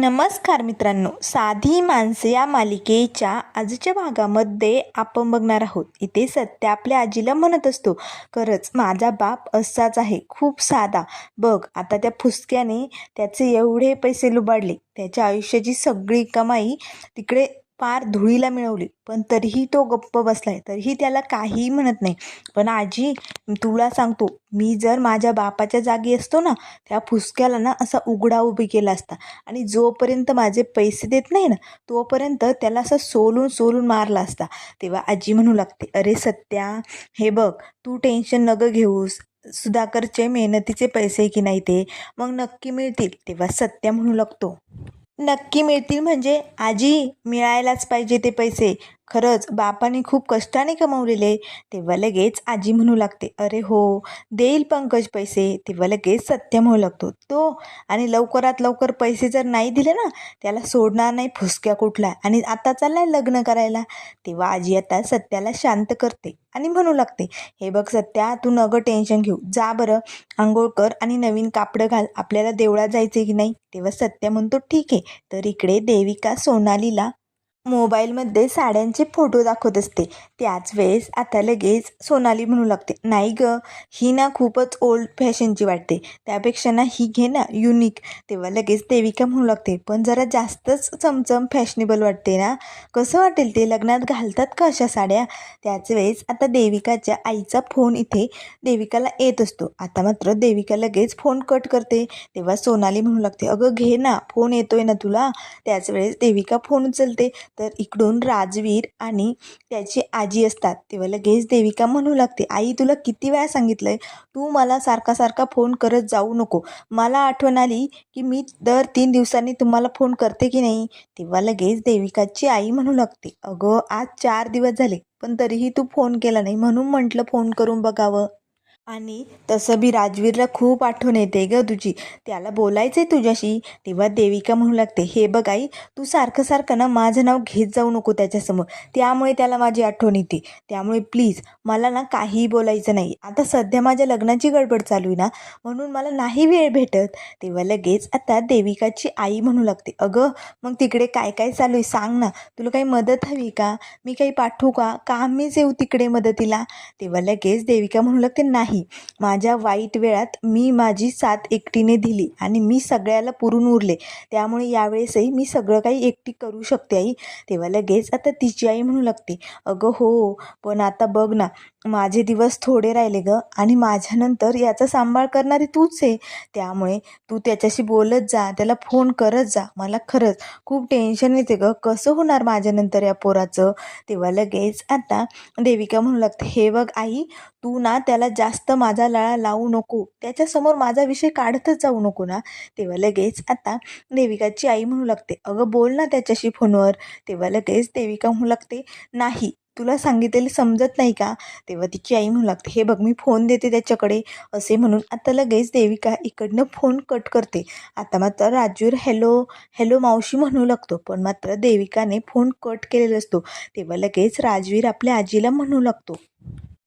नमस्कार मित्रांनो. साधी माणसे या मालिकेच्या आजच्या भागामध्ये आपण बघणार आहोत. इथे सत्य आपल्या आजीला म्हणत असतो खरंच माझा बाप असाच आहे खूप साधा. बघ आता त्या फुसक्याने त्याचे एवढे पैसे लुबाडले. त्याच्या आयुष्याची सगळी कमाई तिकडे पार धुळीला मिळवली. पण तरीही तो गप्प बसलाय. तरीही त्याला काहीही म्हणत नाही. पण आजी तुला सांगतो मी जर माझ्या बापाच्या जागी असतो ना त्या फुसक्याला ना असा उघडा उभी केला असता. आणि जोपर्यंत माझे पैसे देत नाही ना तोपर्यंत त्याला असं सोलून सोलून मारला असता. तेव्हा आजी म्हणू लागते अरे सत्या हे बघ तू टेन्शन नग घेऊस. सुधाकरचे मेहनतीचे पैसे की नाही ते? मग नक्की मिळतील. तेव्हा सत्या म्हणू लागतो. नक्की मिळतील म्हणजे आजी मिळायलाच पाहिजे ते पैसे. खरंच बापाने खूप कष्टाने कमवलेले तेव्हा लगेच आजी म्हणू लागते अरे हो देईल पंकज पैसे. तेव्हा लगेच सत्य म्हणू लागतो तो आणि लवकरात लवकर पैसे जर नाही दिले ना त्याला सोडणार नाही फुसक्या कुठला आणि आता चाललाय लग्न करायला. तेव्हा आजी आता सत्याला शांत करते आणि म्हणू लागते हे बघ सत्या तू नगं टेन्शन घेऊ. जा बरं आंघोळ कर आणि नवीन कापडं घाल. आपल्याला देवळात जायचे की नाही? तेव्हा सत्य म्हणतो ठीक आहे तर इकडे देविका सोनालीला मोबाईलमध्ये साड्यांचे फोटो दाखवत असते. त्याच वेळेस आता लगेच सोनाली म्हणू लागते नाही ग ही ना खूपच ओल्ड फॅशनची वाटते. त्यापेक्षा ना ही घे ना युनिक तेव्हा लगेच देविका म्हणू लागते पण जरा जास्तच चमचम फॅशनेबल वाटते ना. कसं वाटेल ते? लग्नात घालतात का अशा साड्या? त्याच वेळेस आता देविकाच्या आईचा फोन इथे देविकाला येत असतो. आता मात्र देविका लगेच फोन कट करते. तेव्हा सोनाली म्हणू लागते अगं घे ना फोन येतोय ना तुला. त्याच वेळेस देविका फोन उचलते. तर इकडून राजवीर आणि त्याची आजी असतात. तेव्हा लगेच देविका म्हणू लागते आई तुला किती वेळा सांगितलंय? तू मला सारखा सारखा फोन करत जाऊ नको. मला आठवण आली की मी दर तीन दिवसांनी तुम्हाला फोन करते की नाही? तेव्हा लगेच देविकाची आई म्हणू लागते अगं आज चार दिवस झाले पण तरीही तू फोन केला नाही. म्हणून म्हटलं फोन करून बघावं. आणि तसं बी राजवीरला खूप आठवण येते ग तुझी. त्याला बोलायचं आहे तुझ्याशी तेव्हा देविका म्हणू लागते हे बघ आई तू सारखं सारखं ना माझं नाव घेत जाऊ नको त्याच्यासमोर. त्यामुळे त्याला माझी आठवण येते. त्यामुळे प्लीज मला ना काहीही बोलायचं नाही. आता सध्या माझ्या लग्नाची गडबड चालू आहे ना म्हणून मला नाही वेळ भेटत. तेव्हा लगेच आता देविकाची आई म्हणू लागते अगं मग तिकडे काय काय चालू आहे सांग ना. तुला काही मदत हवी का? मी काही पाठवू का? का मीच येऊ तिकडे मदतीला? तेव्हा लगेच देविका म्हणू लागते नाही माझ्या वाईट वेळात मी माझी साथ एकटीने दिली आणि मी सगळ्याला पुरून उरले. त्यामुळे यावेळेसही मी सगळं काही एकटी करू शकते आई. तेव्हा लगेच आता तिची आई म्हणू लागते अगं हो पण आता बघ ना माझे दिवस थोडे राहिले ग आणि माझ्यानंतर याचा सांभाळ करणारी तूच आहे. त्यामुळे तू त्याच्याशी बोलत जा त्याला फोन करत जा. मला खरंच खूप टेन्शन येते ग. कसं होणार माझ्यानंतर या पोराचं? तेव्हा लगेच आता देविका म्हणू लागते हे बघ आई तू ना त्याला जास्त माझा लळा लावू नको. त्याच्यासमोर माझा विषय काढतच जाऊ नको ना. तेव्हा लगेच आता देविकाची आई म्हणू लागते अगं बोल ना त्याच्याशी फोनवर. तेव्हा लगेच देविका म्हणू लागते नाही तुला सांगितलेलं समजत नाही का? तेव्हा तिची आई म्हणू लागते हे बघ मी फोन देते त्याच्याकडे. असे म्हणून आता लगेच देविका इकडनं फोन कट करते. आता मात्र राजूर हॅलो हॅलो मावशी म्हणू लागतो. पण मात्र देविकाने फोन कट केलेला असतो. तेव्हा लगेच राजवीर आपल्या आजीला म्हणू लागतो.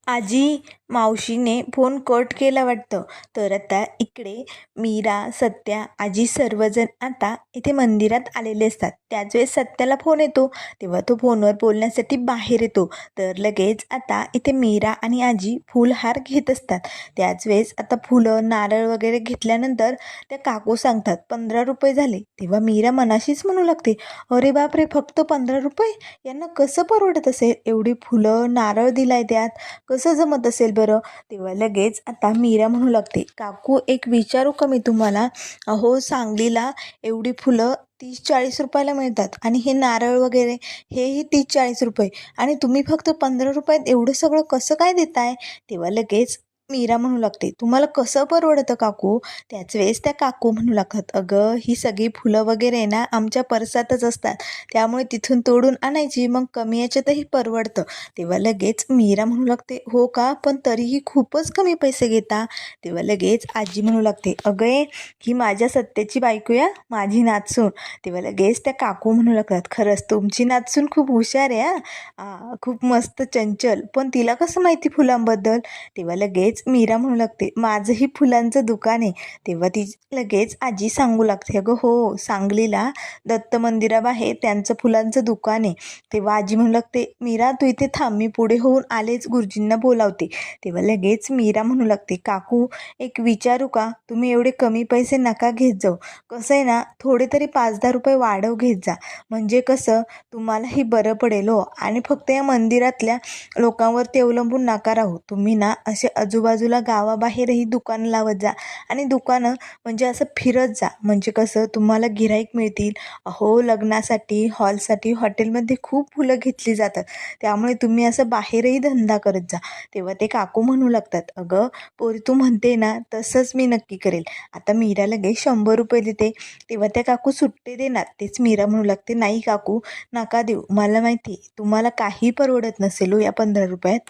आजी मावशीने फोन कट केला वाटतं. तर आता इकडे मीरा सत्या आजी सर्वजण आता इथे मंदिरात आलेले असतात. त्याच वेळेस सत्याला फोन येतो. तेव्हा तो फोनवर बोलण्यासाठी बाहेर येतो. तर लगेच आता इथे मीरा आणि आजी फुलहार घेत असतात. त्याच वेळेस आता फुलं नारळ वगैरे घेतल्यानंतर त्या काकू सांगतात पंधरा रुपये झाले. तेव्हा मीरा मनाशीच म्हणू लागते अरे बापरे फक्त पंधरा रुपये? यांना कसं परवडत असेल? एवढी फुलं नारळ दिलाय त्यात. कसं जमत असेल बरं. तेव्हा लगेच आता मीरा म्हणू लागते काकू एक विचारू का मी तुम्हाला? अहो सांगलीला एवढी फुलं तीस चाळीस रुपयाला मिळतात आणि हे नारळ वगैरे हेही तीस चाळीस रुपये. आणि तुम्ही फक्त पंधरा रुपयात एवढं सगळं कसं काय देताय? तेव्हा लगेच मीरा म्हणू लागते. तुम्हाला कसं परवडतं काकू? त्याच वेळेस त्या काकू म्हणू लागतात अगं ही सगळी फुलं वगैरे आहे ना आमच्या परसातच असतात. त्यामुळे तिथून तोडून आणायची मग कमी याच्यातही परवडतं. तेव्हा लगेच मीरा म्हणू लागते हो का? पण तरीही खूपच कमी पैसे घेता? तेव्हा लगेच आजी म्हणू लागते अगं ही माझ्या सत्याची बायको या माझी नाचून तेव्हा लगेच त्या काकू म्हणू लागतात खरंच तुमची नाचून खूप हुशार आहे हा. आ, खूप मस्त चंचल. पण तिला कसं माहिती फुलांबद्दल? तेव्हा लगेच लगेच मीरा म्हणू लागते माझंही फुलांचं दुकान आहे. तेव्हा ती लगेच आजी सांगू लागते अगं हो सांगलीला दत्त मंदिराबाहेर त्यांचं फुलांचं दुकान आहे. तेव्हा आजी म्हणू लागते मीरा तू इथे थांब मी पुढे होऊन आलेच गुरुजींना बोलावते. तेव्हा लगेच मीरा म्हणू लागते काकू एक विचारू का? तुम्ही एवढे कमी पैसे नका घेत जाऊ. कसं आहे ना थोडे तरी पाच दहा रुपये वाढव घेत जा. म्हणजे कसं तुम्हालाही बरं पडेल हो. आणि फक्त या मंदिरातल्या लोकांवरती अवलंबून नका राहू. तुम्ही ना असे आजूबाजूला गावाबाहेरही दुकानं लावत जा. आणि दुकानं म्हणजे असं फिरत जा. म्हणजे कसं तुम्हाला गिराईक मिळतील. अहो लग्नासाठी हॉलसाठी हॉटेलमध्ये खूप फुलं घेतली जातात. त्यामुळे तुम्ही असं बाहेरही धंदा करत जा. तेव्हा ते काकू म्हणू लागतात अगं पोरी तू म्हणते ना तसंच मी नक्की करेल. आता मीरा लगेच शंभर रुपये देते. तेव्हा त्या काकू सुट्टे देणार. तेच मीरा म्हणू लागते नाही काकू नका देऊ. मला माहिती तुम्हाला काही परवडत नसेल हो या पंधरा रुपयात.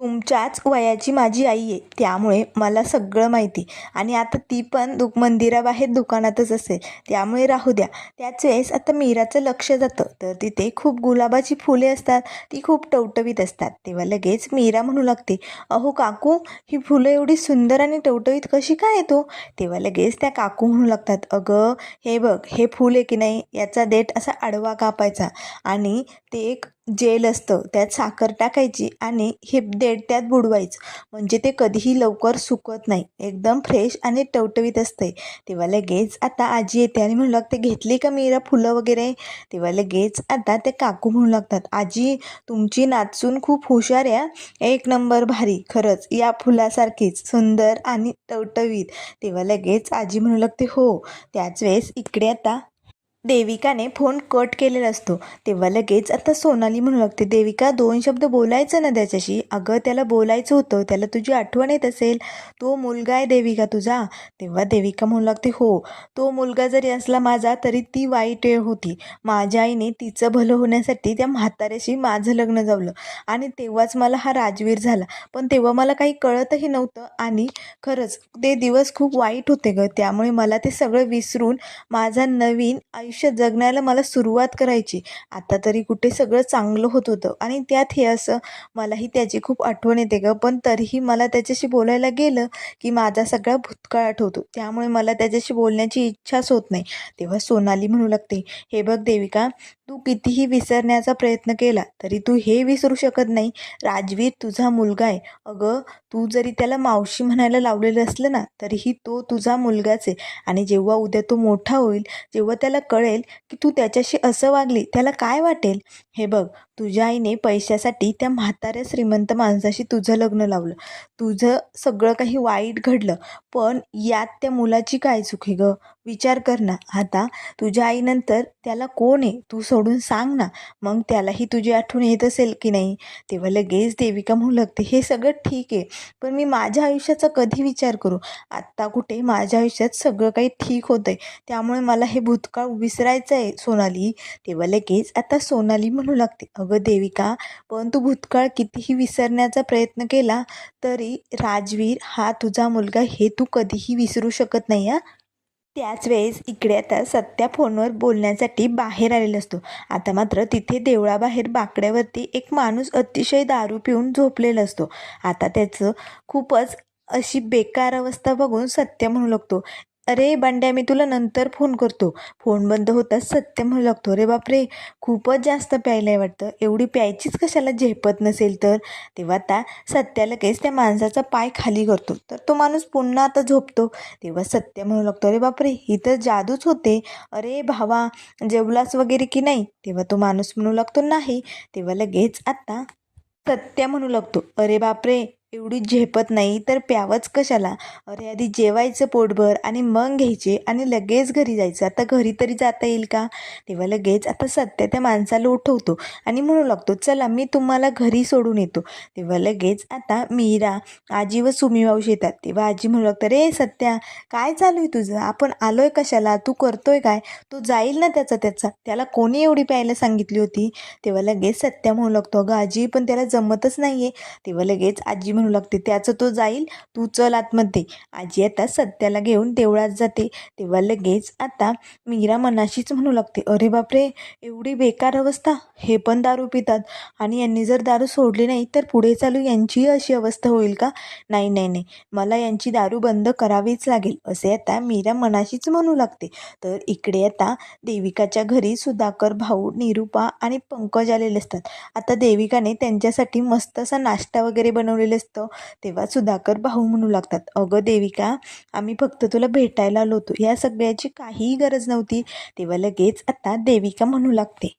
तुमच्याच वयाची माझी आई आहे. त्यामुळे मला सगळं माहिती. आणि आता ती पण दु मंदिराबाहेर दुकानातच असेल. त्यामुळे राहू द्या. त्याच वेळेस आता मीराचं लक्ष जातं. तर तिथे खूप गुलाबाची फुले असतात. ती खूप टवटवीत असतात. तेव्हा लगेच मीरा म्हणू लागते अहो काकू ही फुलं एवढी सुंदर आणि टवटवीत कशी काय येतो तेव्हा लगेच त्या काकू म्हणू लागतात अगं हे बघ हे फूल आहे की नाही? याचा देठ असा आडवा कापायचा आणि ते एक जेल असतं त्यात साखर टाकायची आणि हे देड त्यात बुडवायचं. म्हणजे ते कधीही लवकर सुकत नाही. एकदम फ्रेश आणि टवटवीत असते तेव्हा लगेच आता आजी येते आणि म्हणू लागते घेतली का मीरा फुलं वगैरे? तेव्हा लगेच आता ते काकू म्हणू लागतात आजी तुमची नाचून खूप हुशार आहे एक नंबर भारी खरंच. या फुलासारखीच सुंदर आणि टवटवीत. तेव्हा लगेच आजी म्हणू लागते हो त्याच वेळेस इकडे आता देविकाने फोन कट केलेला असतो. तेव्हा लगेच आता सोनाली म्हणू लागते देविका दोन शब्द बोलायचं ना त्याच्याशी? अगं त्याला बोलायचं होतं. त्याला तुझी आठवण येत असेल. तो मुलगा आहे देविका तुझा. तेव्हा देविका म्हणू लागते हो तो मुलगा जरी असला माझा तरी ती वाईट वेळ होती. माझ्या आईने तिचं भलं होण्यासाठी त्या म्हाताऱ्याशी माझं लग्न जमलं. आणि तेव्हाच मला हा राजवीर झाला. पण तेव्हा मला काही कळतही नव्हतं. आणि खरंच ते दिवस खूप वाईट होते गं. त्यामुळे मला ते सगळं विसरून माझा नवीन आयुष्य जगण्याला मला सुरुवात करायची. आता तरी कुठे सगळं चांगलं होत होतं. आणि त्यात हे असं मलाही त्याची खूप आठवण येते गं. पण तरीही मला त्याच्याशी बोलायला गेलं की माझा सगळा भूतकाळ आठवतो. त्यामुळे मला त्याच्याशी बोलण्याची इच्छाच होत नाही. तेव्हा सोनाली म्हणू लागते हे बघ देविका तू कितीही विसरण्याचा प्रयत्न केला तरी तू हे विसरू शकत नाही. राजवीर तुझा मुलगा आहे. अगं तू जरी त्याला मावशी म्हणायला लावलेलं असलं ना तरीही तो तुझा मुलगाच आहे. आणि जेव्हा उद्या तो मोठा होईल जेव्हा त्याला कळेल की तू त्याच्याशी असं वागली त्याला काय वाटेल? हे बघ तुझ्या आईने पैशासाठी त्या म्हाताऱ्या श्रीमंत माणसाशी तुझं लग्न लावलं. तुझं सगळं काही वाईट घडलं. पण यात त्या मुलाची काय चूक आहे विचार कर ना. आता तुझ्या आईनंतर त्याला कोण आहे? तू सोडून सांग ना मग त्यालाही तुझी आठवण येत असेल की नाही? तेव्हा लगेच देविका म्हणू लागते हे सगळं ठीक आहे पण मी माझ्या आयुष्याचा कधी विचार करू? आत्ता कुठे माझ्या आयुष्यात सगळं काही ठीक होतं आहे त्यामुळे मला हे भूतकाळ विसरायचं आहे सोनाली. तेव्हा लगेच आता सोनाली म्हणू लागते अगं देविका पण तू भूतकाळ कितीही विसरण्याचा प्रयत्न केला तरी राजवीर हा तुझा मुलगा हे तू कधीही विसरू शकत नाही हा? त्याच वेळेस इकडे आता सत्या फोनवर बोलण्यासाठी बाहेर आलेला असतो. आता मात्र तिथे देवळाबाहेर बाकड्यावरती एक माणूस अतिशय दारू पिऊन झोपलेला असतो. आता त्याचं खूपच अशी बेकार अवस्था बघून सत्य म्हणू लागतो. अरे बंड्या मी तुला नंतर फोन करतो. फोन बंद होताच सत्य म्हणू लागतो. अरे बापरे खूपच जास्त प्यायला आहे वाटतं. एवढी प्यायचीच कशाला झेपत नसेल तर? तेव्हा आता सत्या लगेच त्या माणसाचा पाय खाली करतो. तर तो माणूस पुन्हा आता झोपतो. तेव्हा सत्य म्हणू लागतो अरे बापरे ही तर जादूच होते. अरे भावा जेवलास वगैरे की नाही? तेव्हा तो माणूस म्हणू लागतो नाही. तेव्हा लगेच आता सत्य म्हणू लागतो अरे बापरे एवढी झेपत नाही तर प्यावंच कशाला? अरे आधी जेवायचं पोटभर आणि मग घ्यायचे आणि लगेच घरी जायचं. आता घरी तरी जाता येईल का? तेव्हा लगेच आता सत्य त्या माणसाला उठवतो आणि म्हणू लागतो चला मी तुम्हाला घरी सोडून येतो. तेव्हा लगेच आता मीरा आजी व सुमी मावशी येतात. तेव्हा आजी म्हणू लागतं रे सत्या काय चालू आहे तुझं? आपण आलोय कशाला? तू करतोय काय? तो जाईल ना त्याचा त्याचा? त्याला कोणी एवढी प्यायला सांगितली होती? तेव्हा लगेच सत्या म्हणू लागतो अगं आजी पण त्याला जमतच नाही आहे तेव्हा लगेच आजी म्हणू म्हणू लागते. त्याचं तो जाईल. तू चल आतमध्ये. आजी आता सत्याला घेऊन देवळात जाते. तेव्हा लगेच आता मीरा मनाशीच म्हणू लागते अरे बापरे एवढी बेकार अवस्था. हे पण दारू पितात. आणि यांनी जर दारू सोडली नाही तर पुढे चालू यांचीही अशी अवस्था होईल का? नाही नाही नाही. मला यांची दारू बंद करावीच लागेल. असे आता मीरा मनाशीच म्हणू लागते. तर इकडे आता देविकाच्या घरी सुधाकर भाऊ निरूपा आणि पंकज आलेले असतात. आता देविकाने त्यांच्यासाठी मस्त असा नाश्ता वगैरे बनवलेले असतं तेव्हा सुधाकर भाऊ म्हणू लागतात अगं देविका आम्ही फक्त तुला भेटायला आलो होतो. या सगळ्याची काहीही गरज नव्हती. तेव्हा लगेच आता देविका म्हणू लागते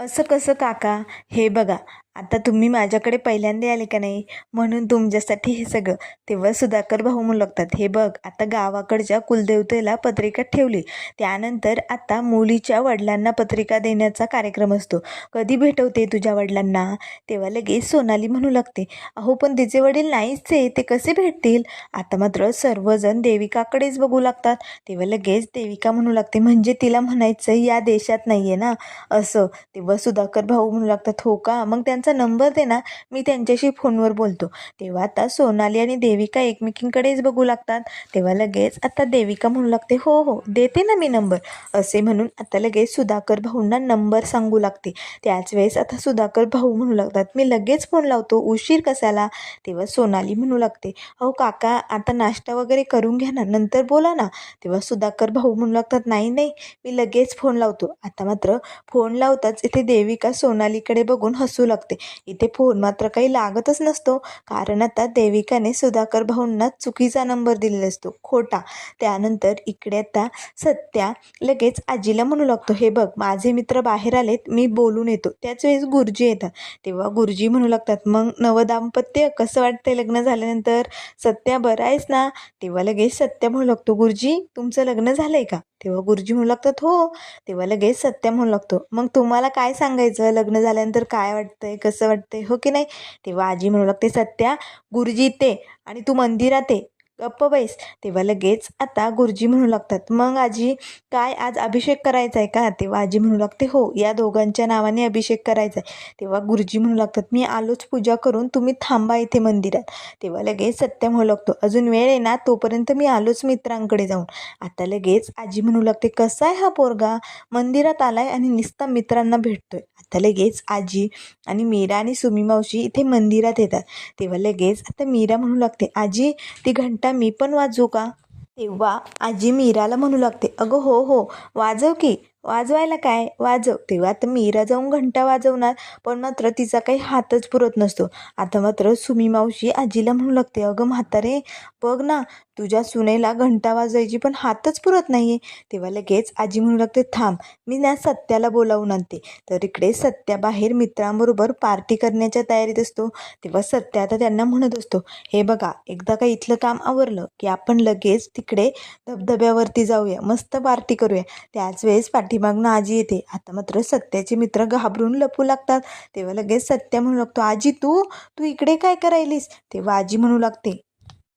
असं कसं काका? हे बघा आता तुम्ही माझ्याकडे पहिल्यांदा आले का नाही? म्हणून तुमच्यासाठी हे सगळं. तेव्हा सुधाकर भाऊ म्हणू लागतात हे बघ आता गावाकडच्या कुलदेवतेला पत्रिका ठेवली. त्यानंतर आता मुलीच्या वडिलांना पत्रिका देण्याचा कार्यक्रम असतो. कधी भेटवते तुझ्या वडिलांना? तेव्हा लगेच सोनाली म्हणू लागते अहो पण तिचे वडील नाहीच आहे ते कसे भेटतील? आता मात्र सर्वजण देविकाकडेच बघू लागतात. तेव्हा लगेच देविका म्हणू लागते म्हणजे तिला म्हणायचं या देशात नाही आहे ना? असं. तेव्हा सुधाकर भाऊ म्हणू लागतात हो का? मग त्यांचं नंबर दे ना मी त्यांच्याशी फोनवर बोलतो. तेव्हा आता सोनाली आणि देविका एकमेकींकडेच बघू लागतात. तेव्हा लगेच आता देविका म्हणू लागते हो हो देते ना मी नंबर. असे म्हणून आता लगेच सुधाकर भाऊंना नंबर सांगू लागते. त्याच वेळेस आता सुधाकर भाऊ म्हणू लागतात मी लगेच फोन लावतो उशीर कसाला तेव्हा सोनाली म्हणू लागते अहो काका आता नाश्ता वगैरे करून घ्या ना नंतर बोला ना. तेव्हा सुधाकर भाऊ म्हणू लागतात नाही नाही मी लगेच फोन लावतो. आता मात्र फोन लावताच इथे देविका सोनालीकडे बघून हसू लागते. इथे फोन मात्र काही लागतच नसतो. कारण आता देविकाने सुधाकर भाऊंना चुकीचा नंबर दिलेला असतो. खोटा. त्यानंतर इकडे आता सत्या लगेच आजीला म्हणू लागतो हे बघ माझे मित्र बाहेर आलेत मी बोलून येतो. त्याच वेळेस गुरुजी येतात. तेव्हा गुरुजी म्हणू लागतात मग नवदाम्पत्य कसं वाटतंय लग्न झाल्यानंतर? सत्या बरं आहेस ना? तेव्हा लगेच सत्या म्हणू लागतो गुरुजी तुमचं लग्न झालंय का? तेव्हा गुरुजी म्हणू लागतात हो. तेव्हा लगेच सत्या म्हणू लागतो मग तुम्हाला काय सांगायचं? लग्न झाल्यानंतर काय वाटतंय? कसं वाटतंय? हो की नाही? तेव्हा आजी म्हणू लागते सत्या गुरुजी ते आणि तू मंदिरात ये गप्प बैस. तेव्हा लगेच आता गुरुजी म्हणू लागतात मग आजी काय आज अभिषेक करायचा आहे का? तेव्हा आजी म्हणू लागते हो या दोघांच्या नावाने अभिषेक करायचा आहे तेव्हा गुरुजी म्हणू लागतात मी आलोच पूजा करून तुम्ही थांबा इथे मंदिरात. तेव्हा लगेच सत्य म्हणू लागतो अजून वेळ आहे ना तोपर्यंत मी आलोच मित्रांकडे जाऊन. आता लगेच आजी म्हणू लागते कसा आहे हा पोरगा? मंदिरात आलाय आणि नुसता मित्रांना भेटतोय. आता लगेच आजी आणि मीरा आणि सुमी मावशी इथे मंदिरात येतात. तेव्हा लगेच आता मीरा म्हणू लागते आजी ती घंटा मी पण वाजवू का? तेव्हा आजी मीराला म्हणू लागते अगं हो हो वाजव की. वाजवायला काय? वाजव. तेव्हा आता मीरा जाऊन घंटा वाजवणार पण मात्र तिचा काही हातच पुरत नसतो. आता मात्र सुमी मावशी आजीला म्हणू लागते अगं म्हातारे बघ ना तुझ्या सुनेला घंटा वाजवायची पण हातच पुरत नाही आहे तेव्हा लगेच आजी म्हणू लागते थांब मी ना सत्याला बोलावून आणते. तर इकडे सत्या बाहेर मित्रांबरोबर पार्टी करण्याच्या तयारीत असतो. तेव्हा सत्या आता त्यांना म्हणत असतो हे बघा एकदा का इथलं काम आवरलं की आपण लगेच तिकडे धबधब्यावरती जाऊया मस्त पार्टी करूया. त्याच वेळेस पाठीमागनं आजी येते. आता मात्र सत्याचे मित्र घाबरून लपू लागतात. तेव्हा लगेच सत्या म्हणू लागतो आजी तू तू इकडे काय करायलीस? तेव्हा आजी म्हणू लागते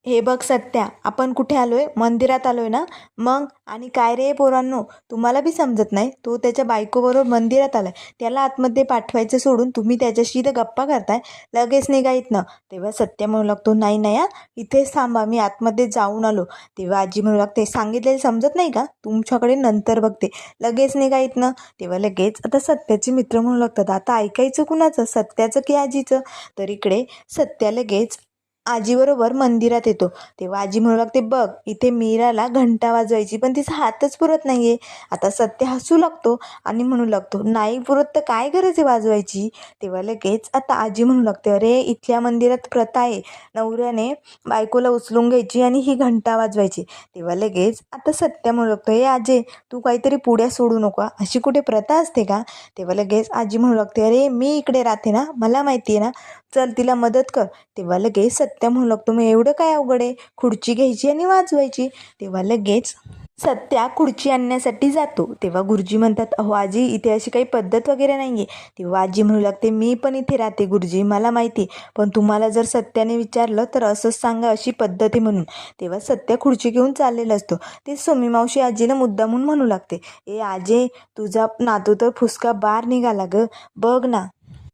हे बघ सत्या आपण कुठे आलोय? मंदिरात आलोय ना? मग? आणि काय रे पोरांनो? तुम्हाला बी समजत नाही तो त्याच्या बायकोबरोबर मंदिरात आलाय. त्याला आतमध्ये पाठवायचं सोडून तुम्ही त्याच्याशी इथं गप्पा करताय. लगेच निघा इथनं. तेव्हा सत्या म्हणू लागतो नाही नाही या इथेच थांबा मी आतमध्ये जाऊन आलो. तेव्हा आजी म्हणू लागते सांगितलेलं समजत नाही का? तुमच्याकडे नंतर बघते. लगेच निघा इथनं. तेव्हा लगेच आता सत्याचे मित्र म्हणू लागतात आता ऐकायचं कुणाचं? सत्याचं की आजीचं? तर इकडे सत्या लगेच आजीबरोबर मंदिरात येतो. तेव्हा आजी म्हणू लागते बघ इथे मीराला घंटा वाजवायची पण तिचा हातच पुरत नाही आहे आता सत्य हसू लागतो आणि म्हणू लागतो नाही पुरत तर काय गरज आहे वाजवायची? तेव्हा लगेच आता आजी म्हणू लागते अरे इथल्या मंदिरात प्रथा आहे. नवऱ्याने बायकोला उचलून घ्यायची आणि ही घंटा वाजवायची. तेव्हा लगेच आता सत्य म्हणू लागतो हे आजे तू काहीतरी पुढ्या सोडू नको. अशी कुठे प्रथा असते का? तेव्हा लगेच आजी म्हणू लागते अरे मी इकडे राहते ना. मला माहिती आहे ना चल तिला मदत कर. तेव्हा लगेच सत्य म्हणू लागतो मग एवढं काय अवघड आहे? खुर्ची घ्यायची आणि वाजवायची? तेव्हा लगेच सत्या खुर्ची आणण्यासाठी जातो. तेव्हा गुरुजी म्हणतात अहो आजी इथे अशी काही पद्धत वगैरे नाही आहे तेव्हा आजी म्हणू लागते मी पण इथे राहते गुरुजी मला माहिती पण तुम्हाला जर सत्याने विचारलं तर असंच सांगा अशी पद्धत आहे म्हणून. तेव्हा सत्या खुर्ची घेऊन चाललेला असतो. ते सोमी मावशी आजीला मुद्दामून म्हणू लागते ए आजे तुझा नातू तर फुसका बार निघाला ग. बघ ना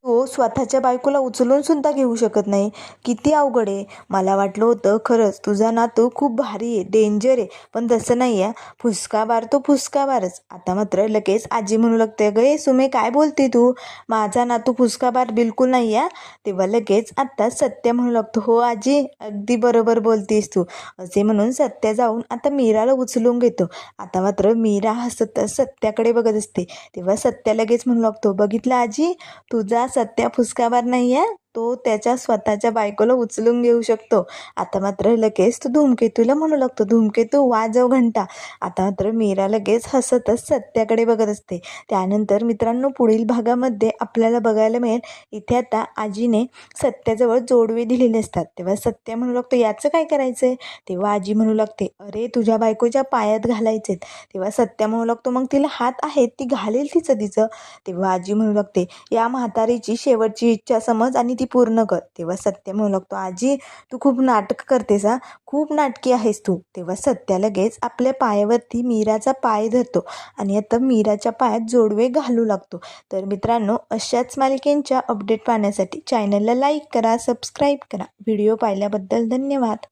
तो स्वतःच्या बायकोला उचलून सुद्धा घेऊ शकत नाही. किती अवघड आहे. मला वाटलं होतं खरंच तुझा नातू खूप भारी आहे डेंजर आहे. पण तसं नाही आहे. फुसका बार तो फुसका बारच. आता मात्र लगेच आजी म्हणू लागते गे सुमे काय बोलते तू? माझा नातू फुसका बार बिलकुल नाही आहे. तेव्हा लगेच आत्ता सत्य म्हणू लागतो हो आजी अगदी बरोबर बोलतेस तू. असे म्हणून सत्य जाऊन आता मीराला उचलून घेतो. आता मात्र मीरा हसत सत्याकडे बघत असते. तेव्हा सत्या लगेच म्हणू लागतो बघितलं आजी? तुझा सत्या फुसकाबार नाही आहे तो त्याच्या स्वतःच्या बायकोला उचलून घेऊ शकतो. आता मात्र लगेच तो धूमकेतूला म्हणू लागतो धूमकेतू वाजव घंटा. आता मात्र मीरा लगेच हसतच सत्याकडे बघत असते. त्यानंतर मित्रांनो पुढील भागामध्ये आपल्याला बघायला मिळेल इथे आता आजीने सत्याजवळ जोडवे दिलेले असतात. तेव्हा सत्य म्हणू लागतो याचं काय करायचं आहे तेव्हा आजी म्हणू लागते अरे तुझ्या बायकोच्या पायात घालायचेत. तेव्हा सत्या म्हणू लागतो मग तिला हात आहेत ती घालेल तिचं तिचं. तेव्हा आजी म्हणू लागते या म्हातारीची शेवटची इच्छा समज आणि ती ती पूर्ण कर. तेव्हा सत्य म्हणू लागतो आजी तू खूप नाटक करतेस हा. खूप नाटकी आहेस तू. तेव्हा सत्या लगेच आपल्या पायावरती मीराचा पाय धरतो आणि आता मीराच्या पायात जोडवे घालू लागतो. तर मित्रांनो अशाच मालिकेंच्या अपडेट पाहण्यासाठी चॅनलला लाईक करा सबस्क्राईब करा. व्हिडिओ पाहिल्याबद्दल धन्यवाद.